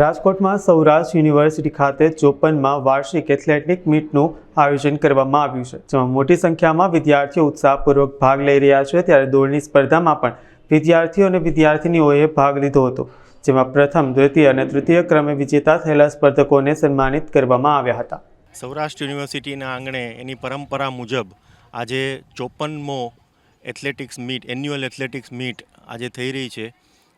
રાજકોટમાં સૌરાષ્ટ્ર યુનિવર્સિટી ખાતે ચોપનમાં વાર્ષિક એથ્લેટિક મીટનું આયોજન કરવામાં આવ્યું છે, જેમાં મોટી સંખ્યામાં વિદ્યાર્થીઓ ઉત્સાહપૂર્વક ભાગ લઈ રહ્યા છે. ત્યારે દોડની સ્પર્ધામાં પણ વિદ્યાર્થીઓ અને વિદ્યાર્થિનીઓએ ભાગ લીધો હતો, જેમાં પ્રથમ, દ્વિતીય અને તૃતીય ક્રમે વિજેતા થયેલા સ્પર્ધકોને સન્માનિત કરવામાં આવ્યા હતા. સૌરાષ્ટ્ર યુનિવર્સિટીના આંગણે એની પરંપરા મુજબ આજે ચોપનમો athletics meet, annual athletics meet આજે થઈ રહી છે.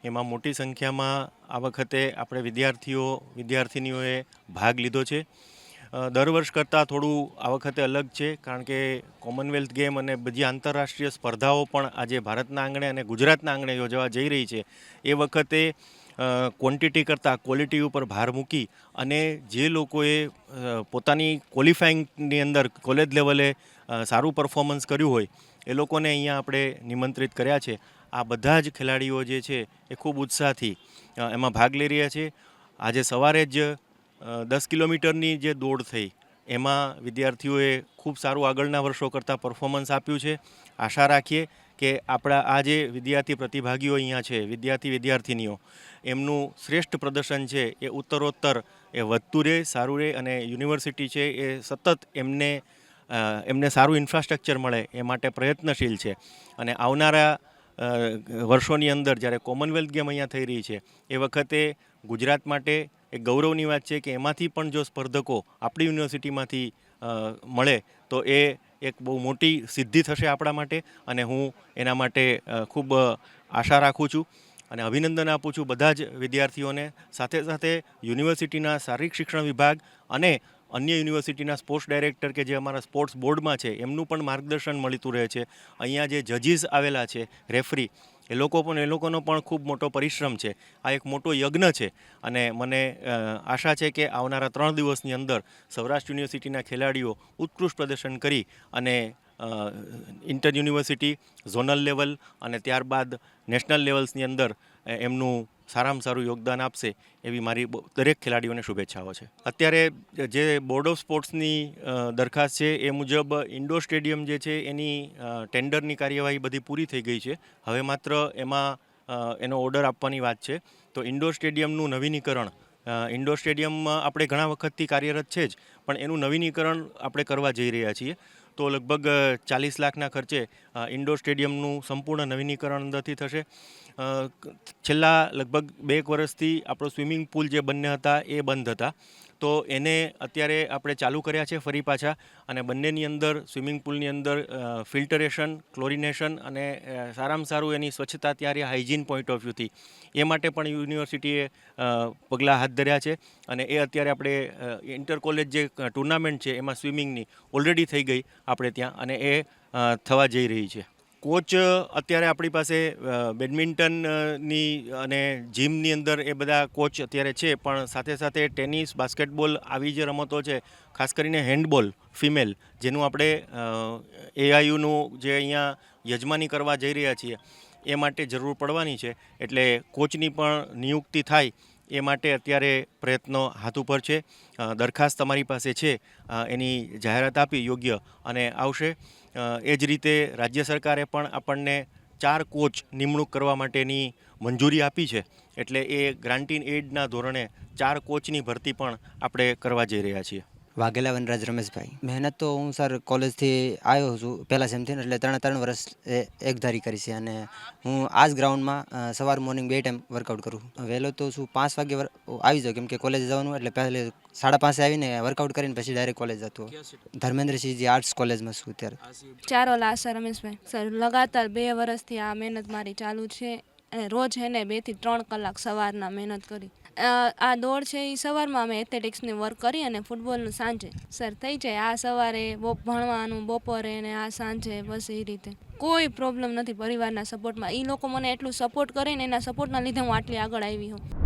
એમાં મોટી સંખ્યામાં આ વખતે આપણે વિદ્યાર્થીઓ, વિદ્યાર્થિનીઓએ ભાગ લીધો છે. દર વર્ષ કરતાં થોડું આ વખતે અલગ છે, કારણ કે કોમનવેલ્થ ગેમ અને બધી આંતરરાષ્ટ્રીય સ્પર્ધાઓ પણ આજે ભારતના આંગણે અને ગુજરાતના આંગણે યોજવા જઈ રહી છે. એ વખતે ક્વોન્ટિટી કરતાં ક્વોલિટી ઉપર ભાર મૂકી અને જે લોકોએ પોતાની ક્વોલિફાઈંગની અંદર કોલેજ લેવલે સારું પરફોર્મન્સ કર્યું હોય, એ લોકોને અહીંયા આપણે નિમંત્રિત કર્યા છે. આ બધા જ ખેલાડીઓ જે છે એ ખૂબ ઉત્સાહથી એમાં ભાગ લઈ રહ્યા છે. આજે સવારે જ દસ કિલોમીટરની જે દોડ થઈ, એમાં વિદ્યાર્થીઓએ ખૂબ સારું આગળના વર્ષો કરતાં પરફોર્મન્સ આપ્યું છે. આશા રાખીએ કે આપણા આ જે વિદ્યાર્થી પ્રતિભાગીઓ અહીંયા છે, વિદ્યાર્થી વિદ્યાર્થિનીઓ, એમનું શ્રેષ્ઠ પ્રદર્શન છે એ ઉત્તરોત્તર એ વધતું રહે, સારું રહે અને યુનિવર્સિટી છે એ સતત એમને એમને સારું ઇન્ફ્રાસ્ટ્રક્ચર મળે એ માટે પ્રયત્નશીલ છે. અને આવનારા વર્ષોની અંદર જ્યારે કોમનવેલ્થ ગેમ અહીંયા થઈ રહી છે, એ વખતે ગુજરાત માટે એક ગૌરવની વાત છે કે એમાંથી પણ જો સ્પર્ધકો આપણી યુનિવર્સિટીમાંથી મળે, તો એ એક બહુ મોટી સિદ્ધિ થશે આપણા માટે અને હું એના માટે ખૂબ આશા રાખું છું અને અભિનંદન આપું છું બધા જ વિદ્યાર્થીઓને. સાથે સાથે યુનિવર્સિટીના શારીરિક શિક્ષણ વિભાગ અને અન્ય યુનિવર્સિટીના સ્પોર્ટ્સ ડાયરેક્ટર કે જે અમારા સ્પોર્ટ્સ બોર્ડમાં છે, એમનું પણ માર્ગદર્શન મળતું રહે છે. અહીંયા જે જજીસ આવેલા છે, રેફરી, એ લોકો પણ, એ લોકોનો પણ ખૂબ મોટો પરિશ્રમ છે. આ એક મોટો યજ્ઞ છે અને મને આશા છે કે આવનારા ત્રણ દિવસની અંદર સૌરાષ્ટ્ર યુનિવર્સિટીના ખેલાડીઓ ઉત્કૃષ્ટ પ્રદર્શન કરી અને ઇન્ટર યુનિવર્સિટી ઝોનલ લેવલ અને ત્યારબાદ નેશનલ લેવલ્સની અંદર એમનું સારામાં સારું યોગદાન આપશે એવી મારી દરેક ખેલાડીઓને શુભેચ્છાઓ છે. અત્યારે જે બોર્ડ ઓફ સ્પોર્ટ્સની દરખાસ્ત છે એ મુજબ ઇન્ડોર સ્ટેડિયમ જે છે એની ટેન્ડરની કાર્યવાહી બધી પૂરી થઈ ગઈ છે. હવે માત્ર એમાં એનો ઓર્ડર આપવાની વાત છે. તો ઇન્ડોર સ્ટેડિયમનું નવીનીકરણ ઇન્ડોર સ્ટેડિયમમાં આપણે ઘણા વખતથી કાર્યરત છે જ, પણ એનું નવીનીકરણ આપણે કરવા જઈ રહ્યા છીએ. તો લગભગ ચાલીસ લાખના ખર્ચે ઇન્ડોર સ્ટેડિયમનું સંપૂર્ણ નવીનીકરણ અંદરથી થશે. છેલ્લા લગભગ બે એક વર્ષથી આપણો સ્વિમિંગ પુલ જે બંને હતા એ બંધ હતા. તો એને અત્યારે આપણે ચાલુ કર્યા છે ફરી પાછા અને બંનેની અંદર, સ્વિમિંગ પુલની અંદર ફિલ્ટરેશન, ક્લોરિનેશન અને સારામાં સારું એની સ્વચ્છતા ત્યારે હાઇજીન પોઈન્ટ ઓફ વ્યૂથી એ માટે પણ યુનિવર્સિટીએ પગલાં હાથ ધર્યા છે અને એ અત્યારે આપણે ઇન્ટર કોલેજ જે ટુર્નામેન્ટ છે એમાં સ્વિમિંગની ઓલરેડી થઈ ગઈ આપણે ત્યાં અને એ થવા જઈ રહી છે. કોચ અત્યારે આપણી પાસે બેડમિન્ટનની અને જીમની અંદર એ બધા કોચ અત્યારે છે, પણ સાથે સાથે ટેનિસ, બાસ્કેટબોલ આવી જે રમતો છે, ખાસ કરીને હેન્ડબોલ, ફિમેલ, જેનું આપણે એઆઈયુનું જે અહીંયા યજમાની કરવા જઈ રહ્યા છીએ, એ માટે જરૂર પડવાની છે. એટલે કોચની પણ નિયુક્તિ થાય એ માટે અત્યારે પ્રયત્નો હાથ ઉપર છે. દરખાસ્ત તમારી પાસે છે. એની જાહેરાત આપી યોગ્ય અને આવશે. એ જ રીતે રાજ્ય સરકારે પણ આપણને ચાર કોચ નિમણૂક કરવા માટેની મંજૂરી આપી છે. એટલે એ ગ્રાન્ટીન એડના ધોરણે ચાર કોચની ભરતી પણ આપણે કરવા જઈ રહ્યા છીએ. વાઘેલા વનરાજ રમેશભાઈ. મહેનત તો હું સર કોલેજથી આવ્યો છું. પહેલાં સેમથી એટલે ત્રણે ત્રણ વર્ષ એક એકધારી કરી છે અને હું આ જ ગ્રાઉન્ડમાં સવાર મોર્નિંગ બે ટાઈમ વર્કઆઉટ કરું વહેલો તો શું પાંચ વાગે આવી જાઉં કેમ કે કોલેજ જવાનું એટલે પહેલે સાડા પાંચે આવીને વર્કઆઉટ કરીને પછી ડાયરેક્ટ કોલેજ જતો. ધર્મેન્દ્રસિંહજી આર્ટ્સ કોલેજમાં છું અત્યારે. ચારો લાસા રમેશભાઈ. સર લગાતાર બે વર્ષથી આ મહેનત મારી ચાલુ છે અને રોજ એને બેથી ત્રણ કલાક સવારના મહેનત કરી. આ દોડ છે એ સવારમાં અમે એથ્લેટિક્સની વર્ક કરી અને ફૂટબોલનું સાંજે સર થઈ જાય. આ સવારે ભણવાનું, બપોરે ને આ સાંજે બસ એ રીતે. કોઈ પ્રોબ્લેમ નથી પરિવારના સપોર્ટમાં એ લોકો મને એટલું સપોર્ટ કરે ને એના સપોર્ટના લીધે હું આટલી આગળ આવી હું